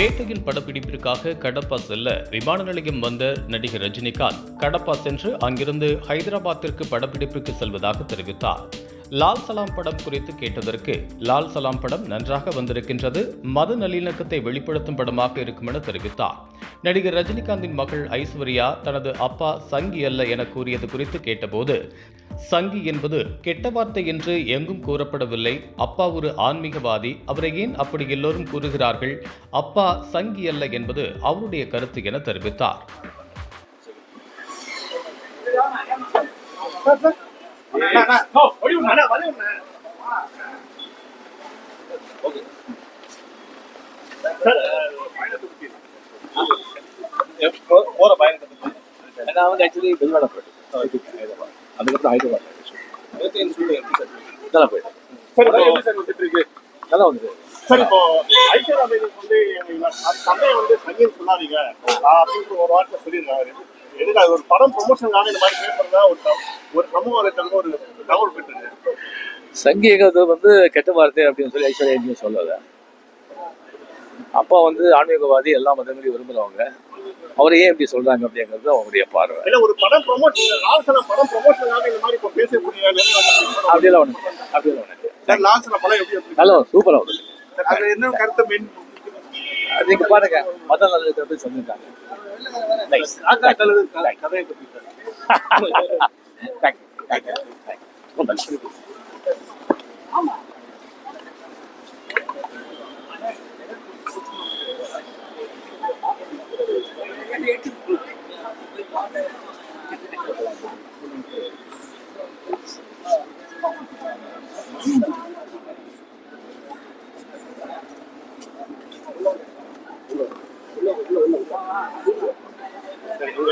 வேட்டையின் படப்பிடிப்பிற்காக கடப்பா செல்ல விமான நிலையம் வந்த நடிகர் ரஜினிகாந்த் கடப்பா சென்று அங்கிருந்து ஹைதராபாத்திற்கு படப்பிடிப்புக்கு செல்வதாக தெரிவித்தார். லால் சலாம் படம் குறித்து கேட்டதற்கு லால் சலாம் படம் நன்றாக வந்திருக்கின்றது மத நல்லிணக்கத்தை வெளிப்படுத்தும் படமாக இருக்கும் என தெரிவித்தார். நடிகர் ரஜினிகாந்தின் மகள் ஐஸ்வர்யா தனது அப்பா சங்கி அல்ல என கூறியது குறித்து கேட்டபோது சங்கி என்பது கெட்ட வார்த்தை என்று எங்கும் கூறப்படவில்லை அப்பா ஒரு ஆன்மீகவாதி அவரை ஏன் அப்படி எல்லோரும் கூறுகிறார்கள் அப்பா சங்கி அல்ல என்பது அவருடைய கருத்து என தெரிவித்தார் நான் வந்து ஆக்சுவலி வெளிநாடு போயிட்டேன் ஹைதராபாத் அதுக்கப்புறம் ஹைதராபாத் நல்லா போயிட்டேன் நல்லா வந்து சரி இப்போ மேனன் வந்து தந்தையை வந்து சங்கீன் சொல்லாதீங்க அப்படின்ற ஒரு வார்த்தை சொல்லியிருந்தாரு எதுக்கு அது ஒரு படம் ப்ரொமோஷனுக்காக இந்த மாதிரி பேசுறதா ஒரு ஒரு சமூக வலைத்தளம் ஒரு தகவல் பெற்றது சங்கீகத்தை வந்து கெட்ட வார்த்தை அப்படின்னு சொல்லி ஐஸ்வர்யா எங்கேயும் சொல்லலை அப்பா வந்து ஆன்மீகவாதி எல்லா மதங்களையும் விரும்புகிறவங்க அவரை ஏன் இப்படி சொல்றாங்க அப்படிங்கிறது அவங்களுடைய பார்வை. இல்ல ஒரு படம் ப்ரொமோஷன் லால்சன படம் ப்ரொமோஷனுக்காக இந்த மாதிரி இப்போ பேசக்கூடிய நிறுவனம் அப்படியெல்லாம் ஒன்று அப்படியெல்லாம் ஒன்று சார் லால்சன படம் எப்படி? நல்லா சூப்பராக வருது அது என்ன கருத்தை மெயின் நீங்க பாருங்க மத நல்லதை பற்றி சொல்லியிருக்காங்க. Nice. கதையை பத்தி